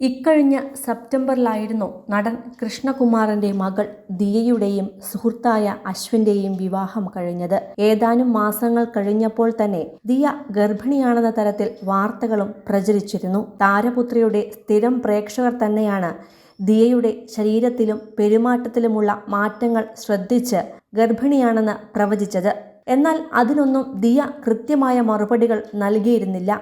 ഇക്കഴിഞ്ഞ സെപ്റ്റംബറിലായിരുന്നു നടൻ കൃഷ്ണകുമാറിന്റെ മകൾ ദിയയുടെയും സുഹൃത്തായ അശ്വിന്റെയും വിവാഹം കഴിഞ്ഞത്. ഏതാനും മാസങ്ങൾ കഴിഞ്ഞപ്പോൾ തന്നെ ദിയ ഗർഭിണിയാണെന്ന തരത്തിൽ വാർത്തകളും പ്രചരിച്ചിരുന്നു. താരപുത്രിയുടെ സ്ഥിരം പ്രേക്ഷകർ തന്നെയാണ് ദിയയുടെ ശരീരത്തിലും പെരുമാറ്റത്തിലുമുള്ള മാറ്റങ്ങൾ ശ്രദ്ധിച്ച് ഗർഭിണിയാണെന്ന് പ്രവചിച്ചത്. എന്നാൽ അതിനൊന്നും ദിയ കൃത്യമായ മറുപടികൾ നൽകിയിരുന്നില്ല.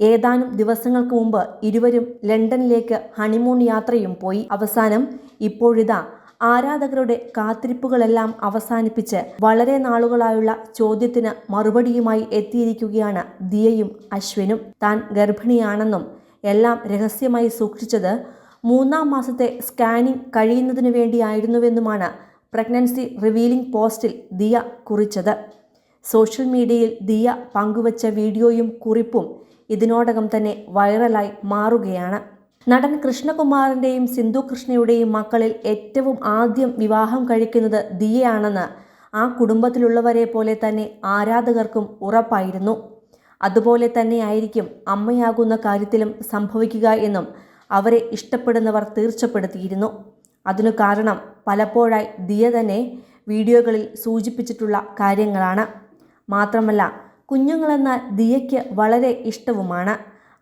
ഏതാനും ദിവസങ്ങൾക്ക് മുമ്പ് ഇരുവരും ലണ്ടനിലേക്ക് ഹണിമൂൺ യാത്രയും പോയി. അവസാനം ഇപ്പോഴിതാ ആരാധകരുടെ കാത്തിരിപ്പുകളെല്ലാം അവസാനിപ്പിച്ച് വളരെ നാളുകളായുള്ള ചോദ്യത്തിന് മറുപടിയുമായി എത്തിയിരിക്കുകയാണ് ദിയയും അശ്വിനും. താൻ ഗർഭിണിയാണെന്നും എല്ലാം രഹസ്യമായി സൂക്ഷിച്ചത് മൂന്നാം മാസത്തെ സ്കാനിംഗ് കഴിയുന്നതിനു വേണ്ടിയായിരുന്നുവെന്നുമാണ് പ്രഗ്നൻസി റിവീലിംഗ് പോസ്റ്റിൽ ദിയ കുറിച്ചത്. സോഷ്യൽ മീഡിയയിൽ ദിയ പങ്കുവച്ച വീഡിയോയും കുറിപ്പും ഇതിനോടകം തന്നെ വൈറലായി മാറുകയാണ്. നടൻ കൃഷ്ണകുമാറിന്റെയും സിന്ധു കൃഷ്ണയുടെയും മക്കളിൽ ഏറ്റവും ആദ്യം വിവാഹം കഴിക്കുന്നത് ദിയയാണെന്ന് ആ കുടുംബത്തിലുള്ളവരെ പോലെ തന്നെ ആരാധകർക്കും ഉറപ്പായിരുന്നു. അതുപോലെ തന്നെയായിരിക്കും അമ്മയാകുന്ന കാര്യത്തിലും സംഭവിക്കുക എന്നും അവരെ ഇഷ്ടപ്പെടുന്നവർ തീർച്ചപ്പെടുത്തിയിരുന്നു. അതിനു കാരണം പലപ്പോഴായി ദിയ തന്നെ വീഡിയോകളിൽ സൂചിപ്പിച്ചിട്ടുള്ള കാര്യങ്ങളാണ്. മാത്രമല്ല കുഞ്ഞുങ്ങളെന്ന ദിയയ്ക്ക് വളരെ ഇഷ്ടവുമാണ്.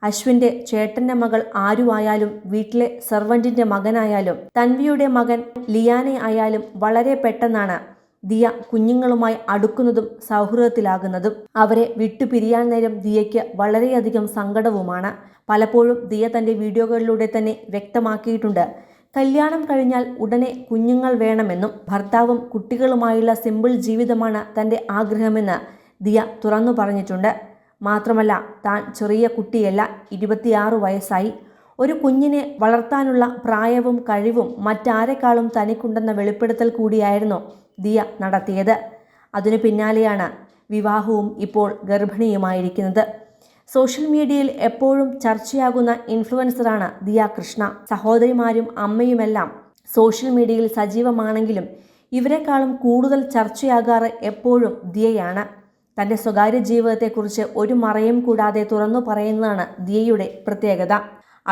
അശ്വിന്റെ ചേട്ടന്റെ മകൾ ആരുവായാലും വീട്ടിലെ സെർവന്റിന്റെ മകനായാലും തൻവിയുടെ മകൻ ലിയാനെ ആയാലും വളരെ പെട്ടെന്നാണ് ദിയ കുഞ്ഞുങ്ങളുമായി അടുക്കുന്നതും സൗഹൃദത്തിലാകുന്നതും. അവരെ വിട്ടുപിരിയാൻ നേരം ദിയയ്ക്ക് വളരെയധികം സങ്കടവുമാണ്. പലപ്പോഴും ദിയ തന്റെ വീഡിയോകളിലൂടെ തന്നെ വ്യക്തമാക്കിയിട്ടുണ്ട്. കല്യാണം കഴിഞ്ഞാൽ ഉടനെ കുഞ്ഞുങ്ങൾ വേണമെന്നും ഭർത്താവും കുട്ടികളുമായുള്ള സിമ്പിൾ ജീവിതമാണ് തന്റെ ആഗ്രഹമെന്ന് ദിയ തുറന്നു പറഞ്ഞിട്ടുണ്ട്. മാത്രമല്ല താൻ ചെറിയ കുട്ടിയല്ല ഇരുപത്തിയാറ് വയസ്സായി. ഒരു കുഞ്ഞിനെ വളർത്താനുള്ള പ്രായവും കഴിവും മറ്റാരെക്കാളും തനിക്കുണ്ടെന്ന വെളിപ്പെടുത്തൽ കൂടിയായിരുന്നു ദിയ നടത്തിയത്. അതിനു പിന്നാലെയാണ് വിവാഹവും ഇപ്പോൾ ഗർഭിണിയുമായിരിക്കുന്നത്. സോഷ്യൽ മീഡിയയിൽ എപ്പോഴും ചർച്ചയാകുന്ന ഇൻഫ്ലുവൻസറാണ് ദിയ കൃഷ്ണ. സഹോദരിമാരും അമ്മയുമെല്ലാം സോഷ്യൽ മീഡിയയിൽ സജീവമാണെങ്കിലും ഇവരെക്കാളും കൂടുതൽ ചർച്ചയാകാറ് എപ്പോഴും ദിയയാണ്. തന്റെ സ്വകാര്യ ജീവിതത്തെക്കുറിച്ച് ഒരു മറയും കൂടാതെ തുറന്നു പറയുന്നതാണ് ദിയയുടെ പ്രത്യേകത.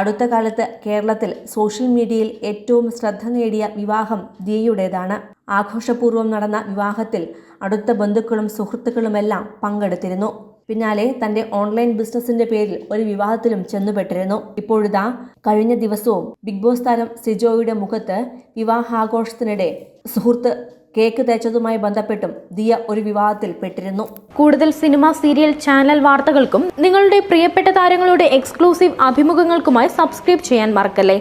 അടുത്ത കാലത്ത് കേരളത്തിൽ സോഷ്യൽ മീഡിയയിൽ ഏറ്റവും ശ്രദ്ധ നേടിയ വിവാഹം ദിയയുടേതാണ്. ആഘോഷപൂർവം നടന്ന വിവാഹത്തിൽ അടുത്ത ബന്ധുക്കളും സുഹൃത്തുക്കളുമെല്ലാം പങ്കെടുത്തിരുന്നു. പിന്നാലെ തന്റെ ഓൺലൈൻ ബിസിനസിന്റെ പേരിൽ ഒരു വിവാഹത്തിലും ചെന്നുപെട്ടിരുന്നു. ഇപ്പോഴിതാ കഴിഞ്ഞ ദിവസവും ബിഗ് ബോസ് താരം സിജോയുടെ മുഖത്ത് വിവാഹാഘോഷത്തിനിടെ സുഹൃത്ത് കേക്ക് തേച്ചതുമായി ബന്ധപ്പെട്ടും ദിയ ഒരു വിവാഹത്തിൽ പെട്ടിരുന്നു. കൂടുതൽ സിനിമ സീരിയൽ ചാനൽ വാർത്തകൾക്കും നിങ്ങളുടെ പ്രിയപ്പെട്ട താരങ്ങളുടെ എക്സ്ക്ലൂസീവ് അഭിമുഖങ്ങൾക്കുമായി സബ്സ്ക്രൈബ് ചെയ്യാൻ മറക്കല്ലേ?